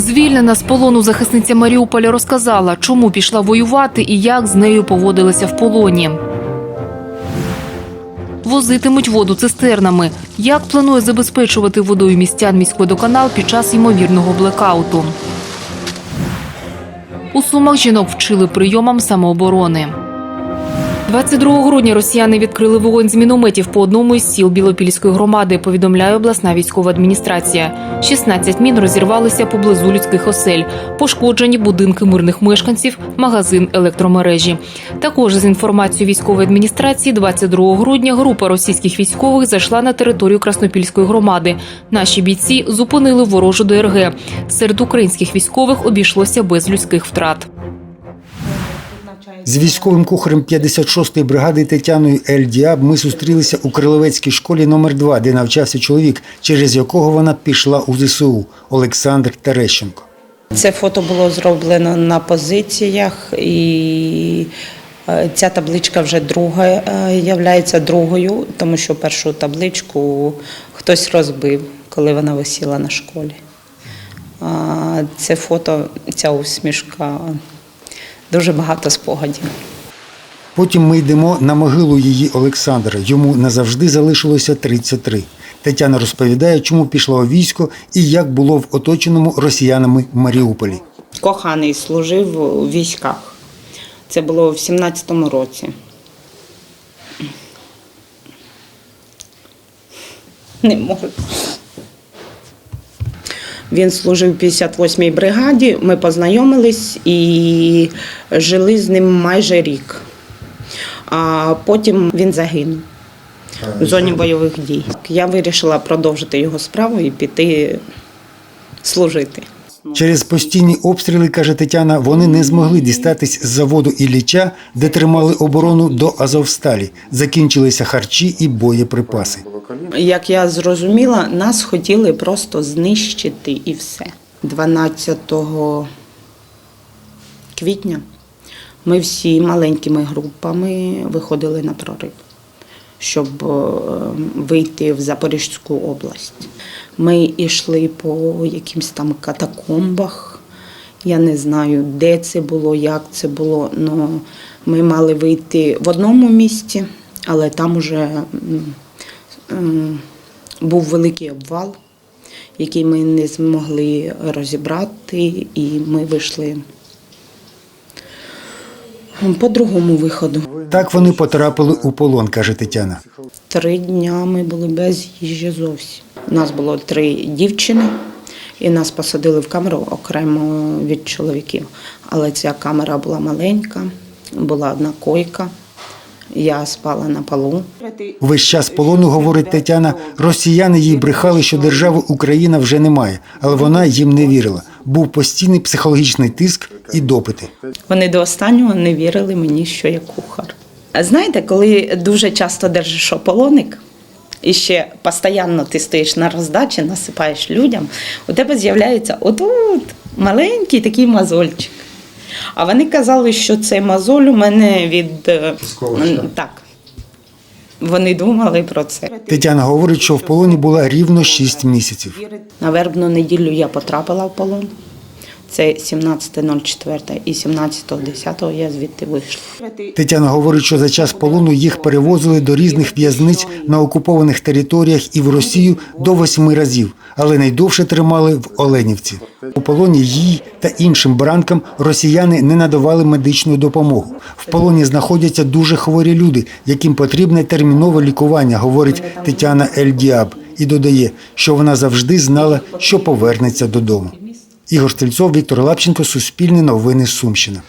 Звільнена з полону захисниця Маріуполя розказала, чому пішла воювати і як з нею поводилися в полоні. Возитимуть воду цистернами. Як планує забезпечувати водою містян міськводоканал під час ймовірного блекауту? У Сумах жінок вчили прийомам самооборони. 22 грудня росіяни відкрили вогонь з мінометів по одному із сіл Білопільської громади, повідомляє обласна військова адміністрація. 16 мін розірвалися поблизу людських осель, пошкоджені будинки мирних мешканців, магазин електромережі. Також з інформацією військової адміністрації, 22 грудня група російських військових зайшла на територію Краснопільської громади. Наші бійці зупинили ворожу ДРГ. Серед українських військових обійшлося без людських втрат. З військовим кухарем 56-ї бригади Тетяною Ель Діаб ми зустрілися у Криловецькій школі номер 2 де навчався чоловік, через якого вона пішла у ЗСУ Олександр Терещенко. Це фото було зроблено на позиціях, і е, ця табличка вже друга е, являється другою, тому що першу табличку хтось розбив, коли вона висіла на школі. Це фото, ця усмішка, дуже багато спогадів. Потім ми йдемо на могилу її Олександра. Йому назавжди залишилося 33. Тетяна розповідає, чому пішла у військо і як було в оточеному росіянами Маріуполі. Коханий служив у військах. Це було в 17-му році. Не можу. Він служив в 58-й бригаді. Ми познайомились і жили з ним майже рік. А потім він загинув в зоні бойових дій. Я вирішила продовжити його справу і піти служити. Через постійні обстріли, каже Тетяна, вони не змогли дістатись з заводу Ілліча, де тримали оборону до Азовсталі. Закінчилися харчі і боєприпаси. Як я зрозуміла, нас хотіли просто знищити і все. 12 квітня ми всі маленькими групами виходили на прорив, щоб е, вийти в Запорізьку область. Ми йшли по якимсь там катакомбах. Я не знаю, де це було, як це було. але ми мали вийти в одному місці, але там м, був великий обвал, який ми не змогли розібрати, і ми вийшли по другому виходу. Так вони потрапили у полон, каже Тетяна. Три дня ми були без їжі зовсім. У нас було три дівчини, і нас посадили в камеру окремо від чоловіків. Але ця камера була маленька, була одна койка. Я спала на полу. Весь час полону, говорить Тетяна, росіяни їй брехали, що держави Україна вже немає, але вона їм не вірила. Був постійний психологічний тиск і допити. Вони до останнього не вірили мені, що я кухар. А Знаєте, коли дуже часто держиш ополоник, і ще постійно ти стоїш на роздачі, насипаєш людям, у тебе з'являється отут маленький такий мозольчик. А вони казали, що цей мозоль у мене від е, так. Вони думали про це. Тетяна говорить, що в полоні була рівно 6 місяців. На вербну неділю я потрапила в полон. Це 17.04 і 17.10 я звідти вийшла. Тетяна говорить, що за час полону їх перевозили до різних в'язниць на окупованих територіях і в Росію до восьми разів, але найдовше тримали в Оленівці. У полоні їй та іншим бранкам росіяни не надавали медичну допомогу. В полоні знаходяться дуже хворі люди, яким потрібне термінове лікування, говорить Тетяна Ельдіаб, і додає, що вона завжди знала, що повернеться додому. Ігор Стрільцов, Віктор Лапченко, Суспільне новини Сумщина.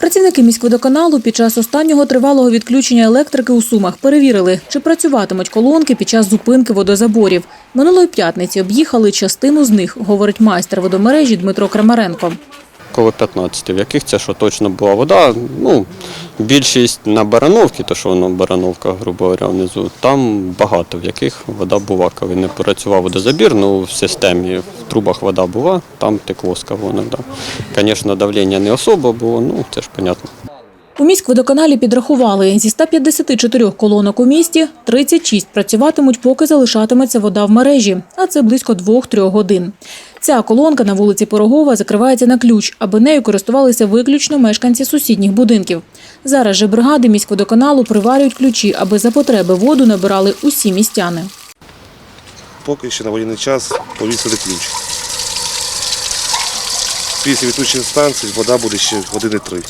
Працівники міськводоканалу під час останнього тривалого відключення електрики у Сумах перевірили, чи працюватимуть колонки під час зупинки водозаборів. Минулої п'ятниці об'їхали частину з них, говорить майстер водомережі Дмитро Крамаренко. Коло 15, в яких це що точно була вода. Ну, більшість на Барановці, то що воно Барановка, грубо говоря, внизу, там багато, в яких вода була. Коли не працював водозабір, ну в системі в трубах вода була, там текло з колонок. Да. Звісно, давлення не особо було, ну це ж понятно. У міськводоканалі підрахували, зі 154 колонок у місті 36 працюватимуть, поки залишатиметься вода в мережі, а це близько 2-3 годин. Ця колонка на вулиці Пирогова закривається на ключ, аби нею користувалися виключно мешканці сусідніх будинків. Зараз же бригади міськводоканалу приварюють ключі, аби за потреби воду набирали усі містяни. поки що на воєнний час повісили ключ. Після відключення станції вода буде ще години три.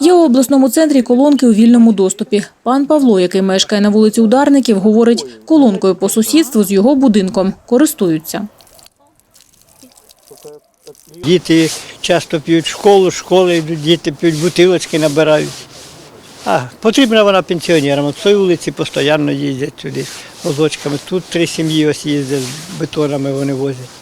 Є у обласному центрі колонки у вільному доступі. Пан Павло, який мешкає на вулиці Ударників, говорить, колонкою по сусідству з його будинком користуються. Діти часто п'ють в школу, школи йдуть, діти п'ють бутилочки, набирають. А потрібна вона пенсіонерам. От цій вулиці постійно їздять сюди возочками. Тут три сім'ї ось їздять, бетонами вони возять.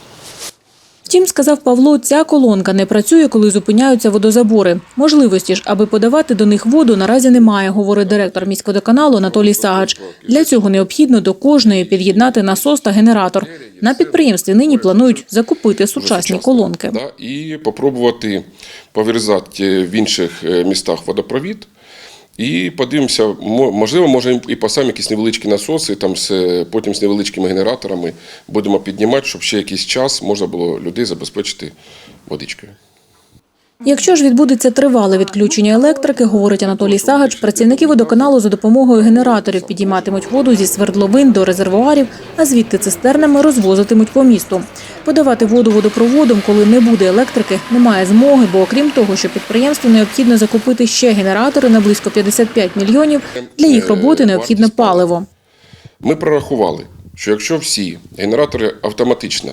Втім, сказав Павло, ця колонка не працює, коли зупиняються водозабори. Можливості ж, аби подавати до них воду, наразі немає, говорить директор міськводоканалу Анатолій Сагач. Для цього необхідно до кожної під'єднати насос та генератор. На підприємстві нині планують закупити сучасні колонки. І попробувати повирізати в інших е, містах водопровід. І подивимося, мо- можливо, може і по самі якісь невеличкі насоси, там з, потім з невеличкими генераторами будемо піднімати, щоб ще якийсь час можна було людей забезпечити водичкою. Якщо ж відбудеться тривале відключення електрики, говорить Анатолій Сагач, працівники водоканалу за допомогою генераторів підійматимуть воду зі свердловин до резервуарів, а звідти цистернами розвозитимуть по місту. Подавати воду водопроводом, коли не буде електрики, немає змоги, бо окрім того, що підприємству необхідно закупити ще генератори на близько 55 мільйонів, для їх роботи необхідне паливо. Ми прорахували, що якщо всі генератори автоматично,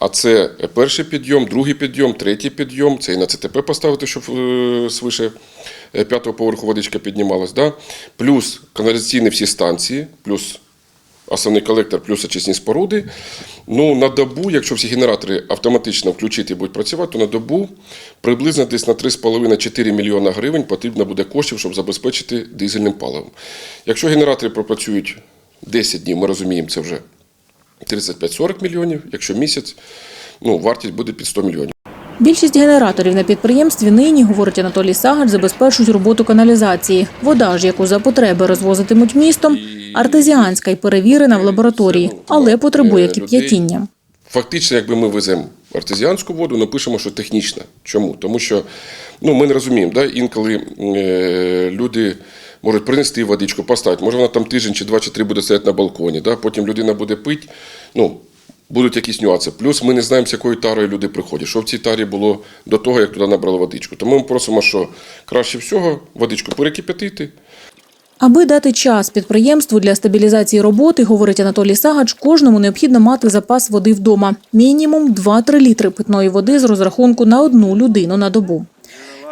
а це перший підйом, другий підйом, третій підйом, це і на ЦТП поставити, щоб е, свише е, п'ятого поверху водичка піднімалась, да? плюс каналізаційні всі станції, плюс основний колектор, плюс очисні споруди. Ну, на добу, якщо всі генератори автоматично включити і будуть працювати, то на добу приблизно десь на 3,5-4 мільйона гривень потрібно буде коштів, щоб забезпечити дизельним паливом. Якщо генератори пропрацюють 10 днів, ми розуміємо, це вже 35-40 мільйонів, якщо місяць, ну, вартість буде під 100 мільйонів. Більшість генераторів на підприємстві нині, говорить Анатолій Сагач, забезпечують роботу каналізації. Вода ж, яку за потреби розвозитимуть містом, артезіанська і перевірена в лабораторії, але потребує кип'ятіння. Фактично, якби ми веземо артезіанську воду, ми пишемо, що технічна. Чому? Тому що ну, ми не розуміємо, да? інколи е, люди можуть принести водичку, поставити. Може, вона там тиждень чи два чи три буде стояти на балконі, да? потім людина буде пити. Ну, Будуть якісь нюанси. Плюс ми не знаємо, з якою тарою люди приходять, що в цій тарі було до того, як туди набрали водичку. Тому ми просимо, що краще всього водичку перекип'ятити, Аби дати час підприємству для стабілізації роботи, говорить Анатолій Сагач, кожному необхідно мати запас води вдома. Мінімум 2-3 літри питної води з розрахунку на одну людину на добу.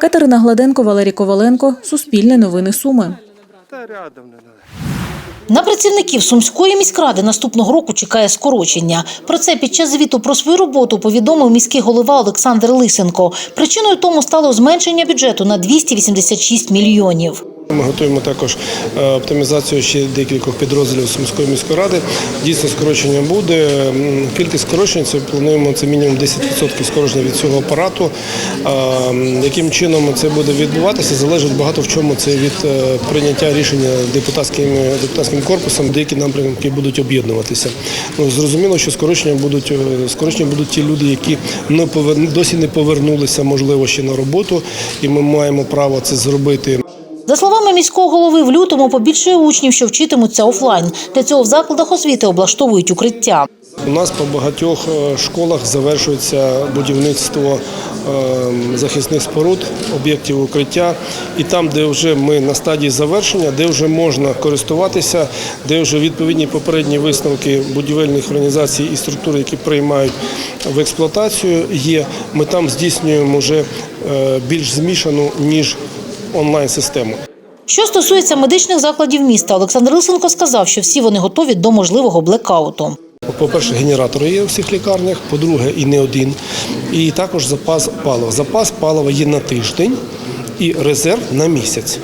Катерина Гладенко, Валерій Коваленко, Суспільне новини Суми. На працівників Сумської міськради наступного року чекає скорочення. Про це під час звіту про свою роботу повідомив міський голова Олександр Лисенко. Причиною тому стало зменшення бюджету на 286 мільйонів. Ми готуємо також е, оптимізацію ще декількох підрозділів Сумської міської ради. Дійсно, скорочення буде. Кількість скорочень це плануємо це мінімум 10% скорочення від цього апарату. Яким чином це буде відбуватися, залежить багато в чому це від е, прийняття рішення депутатським депутатським корпусом. Деякі напрямки будуть об'єднуватися. Ну зрозуміло, що скорочення будуть е, скорочення будуть ті люди, які не поверну досі не повернулися, можливо, ще на роботу, і ми маємо право це зробити. За словами міського голови, в лютому побільшує учнів, що вчитимуться офлайн. Для цього в закладах освіти облаштовують укриття. У нас по багатьох е, школах завершується будівництво е, захисних споруд, об'єктів укриття. І там, де вже ми на стадії завершення, де вже можна користуватися, де вже відповідні попередні висновки будівельних організацій і структур, які приймають в експлуатацію, є. Ми там здійснюємо вже е, більш змішану ніж онлайн-систему. Що стосується медичних закладів міста, Олександр Лисенко сказав, що всі вони готові до можливого блекауту. По-перше, генератори є у всіх лікарнях, по-друге, і не один. І також запас палива. Запас палива є на тиждень і резерв на місяць.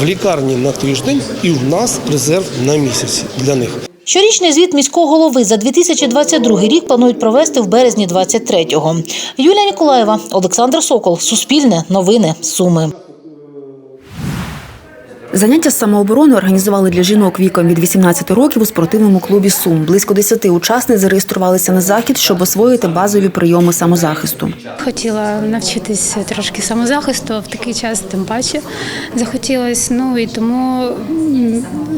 В лікарні на тиждень і в нас резерв на місяць для них. Щорічний звіт міського голови за 2022 рік планують провести в березні 23-го. Юлія Ніколаєва, Олександр Сокол, Суспільне, Новини, Суми. Заняття з самооборони організували для жінок віком від 18 років у спортивному клубі Сум. Близько 10 учасниць зареєструвалися на захід, щоб освоїти базові прийоми самозахисту. Хотіла навчитись трошки самозахисту в такий час, тим паче захотілося. Ну і тому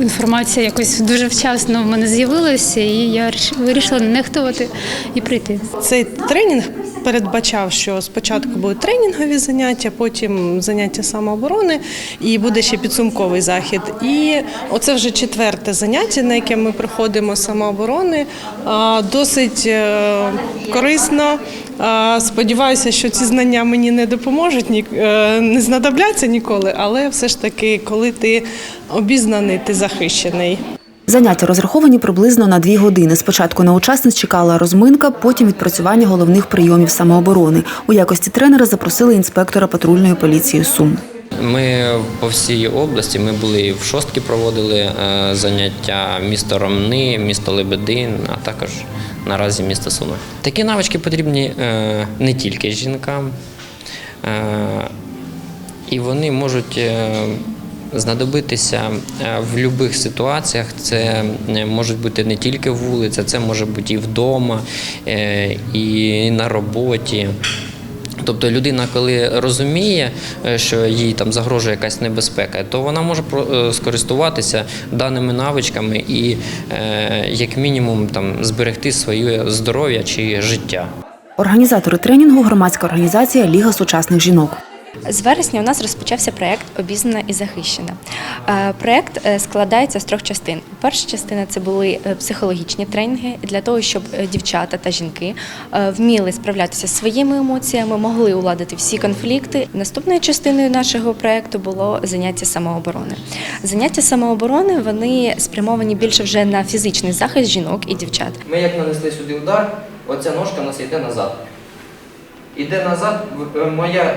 інформація якось дуже вчасно в мене з'явилася, і я вирішила не нехтувати і прийти. Цей тренінг передбачав, що спочатку будуть тренінгові заняття, потім заняття самооборони і буде ще підсумковий захід. І оце вже четверте заняття, на яке ми приходимо самооборони. Досить е, корисно. Сподіваюся, що ці знання мені не допоможуть, е, не знадобляться ніколи, але все ж таки, коли ти обізнаний, ти захищений. Заняття розраховані приблизно на дві години. Спочатку на учасниць чекала розминка, потім відпрацювання головних прийомів самооборони. У якості тренера запросили інспектора патрульної поліції Сум. Ми по всій області ми були і в шостки проводили е, заняття місто Ромни, місто Лебедин, а також наразі місто Суми. Такі навички потрібні е, не тільки жінкам, е, і вони можуть. Знадобитися в будь-яких ситуаціях. Це можуть бути не тільки вулиця, це може бути і вдома, і на роботі. Тобто людина, коли розуміє, е, що їй там загрожує якась небезпека, то вона може е, скористуватися даними навичками і е, як мінімум там зберегти своє здоров'я чи життя. Організатори тренінгу громадська організація Ліга сучасних жінок. З вересня у нас розпочався проєкт Обізнана і захищена. Е, Проєкт е, складається з трьох частин. Перша частина це були е, психологічні тренінги для того, щоб дівчата та жінки вміли справлятися зі своїми емоціями, могли уладити всі конфлікти. Наступною частиною нашого проєкту було заняття самооборони. Заняття самооборони вони спрямовані більше вже на фізичний захист жінок і дівчат. Ми як нанесли сюди удар, оця ножка у нас йде назад. Іде назад, моя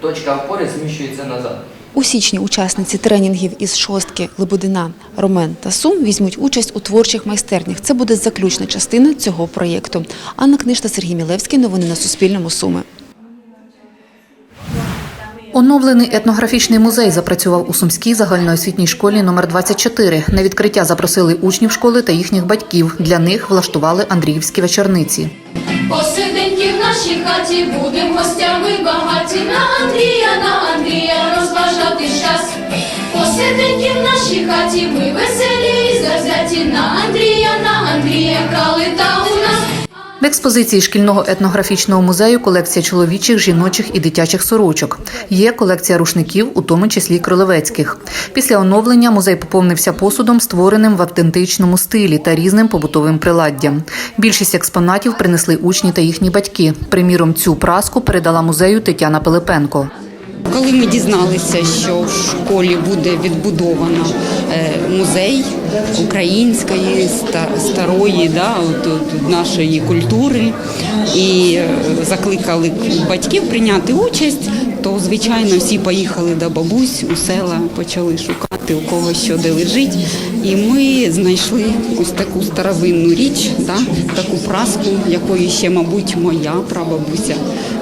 точка опори зміщується назад. У січні учасниці тренінгів із шостки Лебедина, Ромен та Сум візьмуть участь у творчих майстернях. Це буде заключна частина цього проєкту. Анна Книжта, Сергій Мілевський. Новини на Суспільному. Суми. Оновлений етнографічний музей запрацював у Сумській загальноосвітній школі номер 24. На відкриття запросили учнів школи та їхніх батьків. Для них влаштували Андріївські вечорниці. Посиденьки в нашій хаті будем гостями багаті на Андрія, на Андрія розважати час. Посиденьки в нашій хаті ми веселі і завзяті на Андрія, на Андрія крали та у нас. В експозиції шкільного етнографічного музею колекція чоловічих, жіночих і дитячих сорочок. Є колекція рушників, у тому числі кролевецьких. Після оновлення музей поповнився посудом, створеним в автентичному стилі та різним побутовим приладдям. Більшість експонатів принесли учні та їхні батьки. Приміром, цю праску передала музею Тетяна Пилипенко. Коли ми дізналися, що в школі буде відбудовано е, музей української старої да, от, от, нашої культури і е, закликали батьків прийняти участь, то звичайно всі поїхали до бабусь у села, почали шукати у кого що де лежить. І ми знайшли ось таку старовинну річ, да, таку праску, якою ще, мабуть, моя прабабуся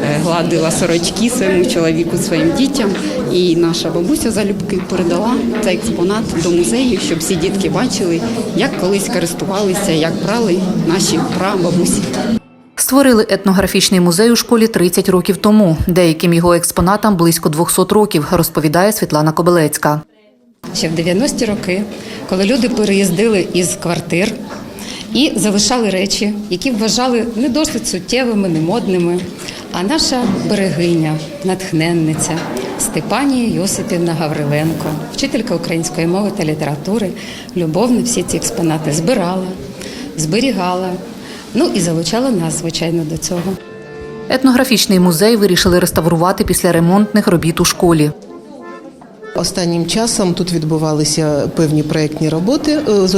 е, гладила сорочки своєму чоловіку, своїм дітям. І наша бабуся залюбки передала цей експонат до музею, щоб всі дітки бачили, як колись користувалися, як брали наші прабабусі. Створили етнографічний музей у школі 30 років тому. Деяким його експонатам близько 200 років, розповідає Світлана Кобилецька. Ще в 90-ті роки, коли люди переїздили із квартир і залишали речі, які вважали не досить суттєвими, не модними. А наша берегиня, натхненниця Степанія Йосипівна Гавриленко, вчителька української мови та літератури, любовно всі ці експонати збирала, зберігала, ну і залучала нас, звичайно, до цього. Етнографічний музей вирішили реставрувати після ремонтних робіт у школі. Останнім часом тут відбувалися певні проєктні роботи е,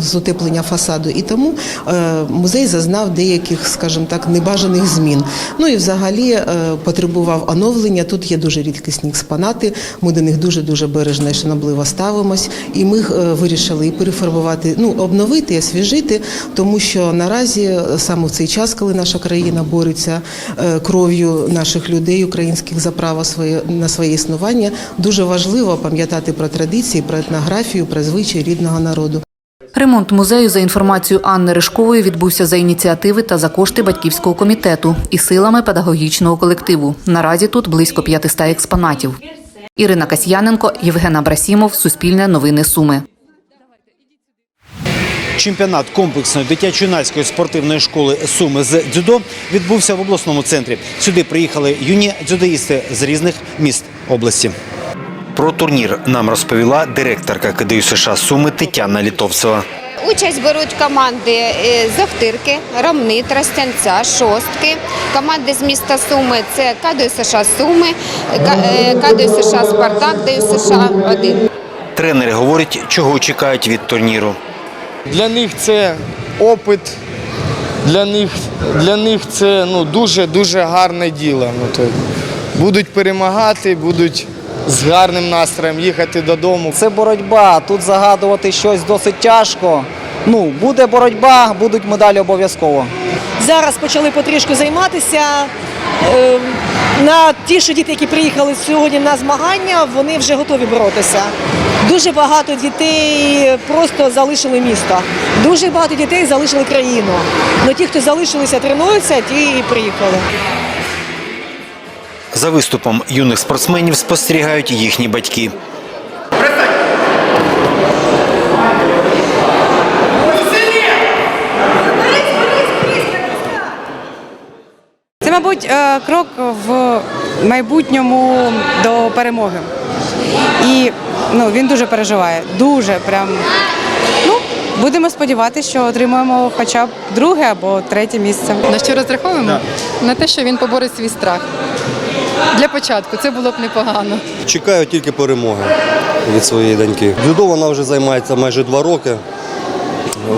з- утеплення фасаду, і тому е, музей зазнав деяких, скажімо так, небажаних змін. Ну і взагалі е, потребував оновлення. Тут є дуже рідкісні експонати. Ми до них дуже дуже бережно і шанобливо ставимось. І ми вирішили і перефарбувати, ну обновити, освіжити, тому що наразі саме в цей час, коли наша країна бореться кров'ю наших людей, українських за право своє на своє існування, дуже важливо важливо пам'ятати про традиції, про етнографію, про звичаї рідного народу. Ремонт музею, за інформацією Анни Ришкової, відбувся за ініціативи та за кошти батьківського комітету і силами педагогічного колективу. Наразі тут близько 500 експонатів. Ірина Касьяненко, Євген Абрасімов, Суспільне новини Суми. Чемпіонат комплексної дитячо-юнацької спортивної школи Суми з дзюдо відбувся в обласному центрі. Сюди приїхали юні дзюдоїсти з різних міст області. Про турнір нам розповіла директорка КДЮ США Суми Тетяна Літовцева. Участь беруть команди е, з Охтирки, Ромни, Тростянця, Шостки. Команди з міста Суми це КДЮ США Суми, е, КДЮ США Спартак, КДЮ США 1. Тренери говорять, чого чекають від турніру. Для них це опит, для них, для них це ну, дуже дуже гарне діло. Ну, то будуть перемагати, будуть з гарним настроєм їхати додому. Це боротьба. Тут загадувати щось досить тяжко. Ну, буде боротьба, будуть медалі обов'язково. Зараз почали потрішку займатися. Е, На ті, що діти, які приїхали сьогодні на змагання, вони вже готові боротися. Дуже багато дітей просто залишили місто. Дуже багато дітей залишили країну. Но ті, хто залишилися, тренуються, ті і приїхали. За виступом юних спортсменів спостерігають їхні батьки. Це, мабуть, е, крок в майбутньому до перемоги. І ну, він дуже переживає. Дуже прям. Ну, будемо сподіватися, що отримаємо хоча б друге або третє місце. На що розраховуємо? На те, що він поборить свій страх. Для початку це було б непогано. Чекаю тільки перемоги від своєї доньки. Дзюдо вона вже займається майже два роки.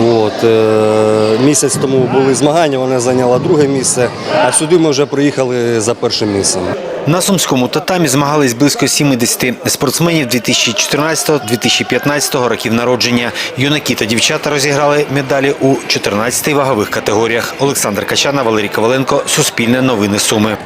От, е, місяць тому були змагання, вона зайняла друге місце, а сюди ми вже приїхали за першим місцем. На сумському татамі змагались близько 70 спортсменів 2014-2015 років народження. Юнаки та дівчата розіграли медалі у 14 вагових категоріях. Олександр Качана, Валерій Коваленко, Суспільне новини Суми.